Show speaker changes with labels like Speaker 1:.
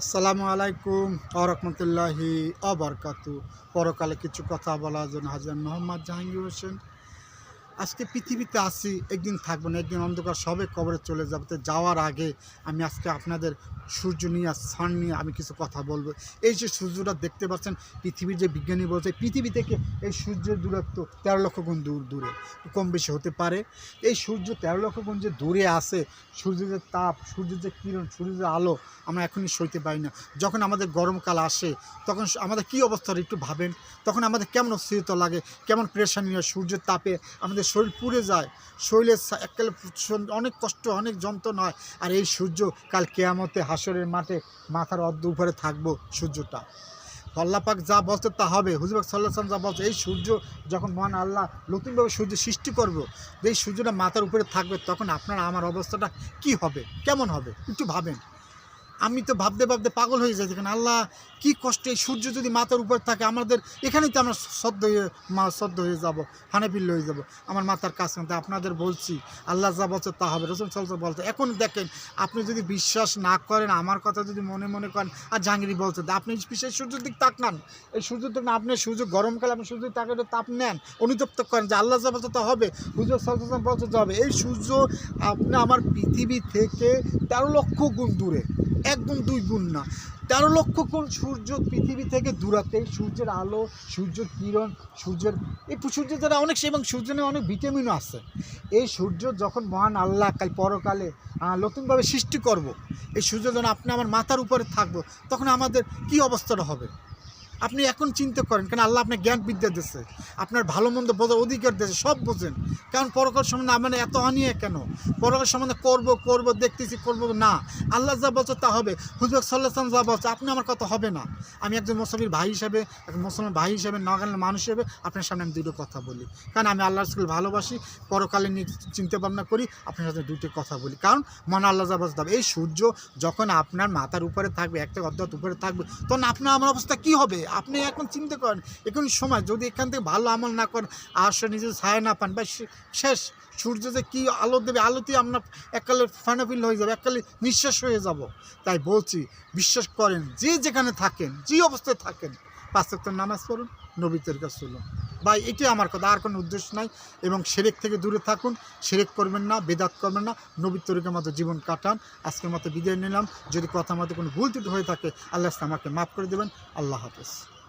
Speaker 1: আসসালামু আলাইকুম আরহামতুল্লাহি অবরকাতু পরকালে কিছু কথা বলার জন্য হাজার মোহাম্মদ জাহাঙ্গীর হোসেন। আজকে পৃথিবীতে আসি একদিন থাকব না, একদিন অন্ধকার সবে কবরে চলে যাবে। তো যাওয়ার আগে আমি আজকে আপনাদের সূর্য নিয়ে সান নিয়ে আমি কিছু কথা বলব। এই যে সূর্যটা দেখতে পাচ্ছেন, পৃথিবীর যে বিজ্ঞানী বলছে, পৃথিবী থেকে এই সূর্যের দূরত্ব তেরো লক্ষ গুণ দূর, দূরে, কম বেশি হতে পারে। এই সূর্য তেরো লক্ষ গুণ যে দূরে আসে সূর্যের যে তাপ, সূর্যের যে কিরণ, সূর্যের আলো, আমরা এখনই সইতে পারি না। যখন আমাদের গরমকাল আসে, তখন আমাদের কী অবস্থা একটু ভাবেন? তখন আমাদের কেমন অস্থিরতা লাগে, কেমন প্রেশার নিয়ে সূর্যের তাপে আমাদের শরীর পুড়ে যায়, শরীরের এককালে অনেক কষ্ট, অনেক যন্ত্রণা হয়। আর এই সূর্য কাল কেয়ামতে হাসরের মাঠে মাথার অর্ধ উপরে থাকব সূর্যটা। পাক যা বলতে তা হবে। হুজুরবাক সাল্লাহ সাল্লাম যা বলছে, এই সূর্য যখন মহান আল্লাহ নতুনভাবে সূর্য সৃষ্টি করব এই সূর্যটা মাথার উপরে থাকবে, তখন আপনার আমার অবস্থাটা কি হবে? কেমন হবে? একটু ভাবেন। আমি তো ভাবতে ভাবতে পাগল হয়ে যাই দেখেন, আল্লাহ কি কষ্ট সূর্য যদি মাথার উপর থাকে, আমাদের এখানেই তো আমরা সদ্য হয়ে, মা সদ্য হয়ে যাব হানাপিল্ল হয়ে যাব। আমার মাথার কাছে মধ্যে আপনাদের বলছি, আল্লাহ যা বলছে তা হবে, রসুল সাল্লাহ বলছে। এখন দেখেন, আপনি যদি বিশ্বাস না করেন, আমার কথা যদি মনে মনে করেন, আর জাহাঙ্গীরি বলছে আপনি বিশেষ সূর্যের দিক তাকান এই সূর্য দিক না, আপনি সূর্য গরমকালে আপনি সূর্য তাকালে তাপ নেন। অনুতপ্ত করেন যে আল্লাহ যা বলছে তা হবে, হুজুর সাল্লাম বলছে তা হবে। এই সূর্য আপনি আমার পৃথিবী থেকে তেরো লক্ষ গুণ দূরে। একদম দুই গুণ না। তেরো লক্ষ কোন সূর্য পৃথিবী থেকে দূরাতে সূর্যের আলো সূর্যের কিরণ, সূর্যের এই সূর্যের দ্বারা অনেক এবং সূর্যের অনেক ভিটামিনও আছে। এই সূর্য যখন মহান আল্লাহ কাল পরকালে নতুনভাবে সৃষ্টি করব। এই সূর্য যখন আপনি আমার মাথার উপরে থাকব, তখন আমাদের কি অবস্থাটা হবে? আপনি এখন চিন্তা করেন কারণ আল্লাহ আপনার জ্ঞান বিদ্যা দিচ্ছে আপনার ভালো মন্দ বোঝার অধিকার দিয়েছে, সব বোঝেন। কারণ পরকাল সম্বন্ধে আমার এত অনিয়ে কেন? পরকাল সম্বন্ধে করব করব, দেখতেছি, করব না। আল্লাহ যা বলছে তা হবে। হুজুর সাল্লাহ যা বলছে, আপনি আমার কথা হবে না। আমি একজন মুসলিমের ভাই হিসাবে একজন মুসলমান ভাই হিসাবে নগানের মানুষ হিসেবে আপনার সামনে আমি দুটো কথা বলি। কারণ আমি আল্লাহ রসুল ভালোবাসি, পরকালে নিয়ে চিন্তা ভাবনা করি, আপনার সাথে দুটো কথা বলি। কারণ মনে আল্লাহ যা হবে। এই সূর্য যখন আপনার মাথার উপরে থাকবে একটা অর্ধাৎ উপরে থাকবে, তখন আপনার আমার অবস্থা কি হবে? আপনি এখন চিন্তা করেন, এখন সময়, যদি এখান থেকে ভালো আমল না করেন, আর সে নিজের ছায়া না পান বা শেষ, সূর্য যে কী আলো দেবে, আলোতেই আপনার এককালে ফানাফিল হয়ে যাবে, এককালে নিঃশ্বাস হয়ে যাব। তাই বলছি, বিশ্বাস করেন, যে যেখানে থাকেন, যে অবস্থায় থাকেন, পাঁচ নামাজ পড়ুন নবীতের কাছে চলুন। ভাই এটি আমার কথা। আর কোনো উদ্দেশ্য নাই। এবং সেরেক থেকে দূরে থাকুন, সেরেক করবেন না, বেদাত করবেন না। নবীর তরিকের মতো জীবন কাটান, আজকের মতো বিদায় নিলাম। যদি কথা মতো কোনো ভুল ত্রুটি হয়ে থাকে, আল্লাহ আমাকে মাফ করে দেবেন। আল্লাহ হাফেজ।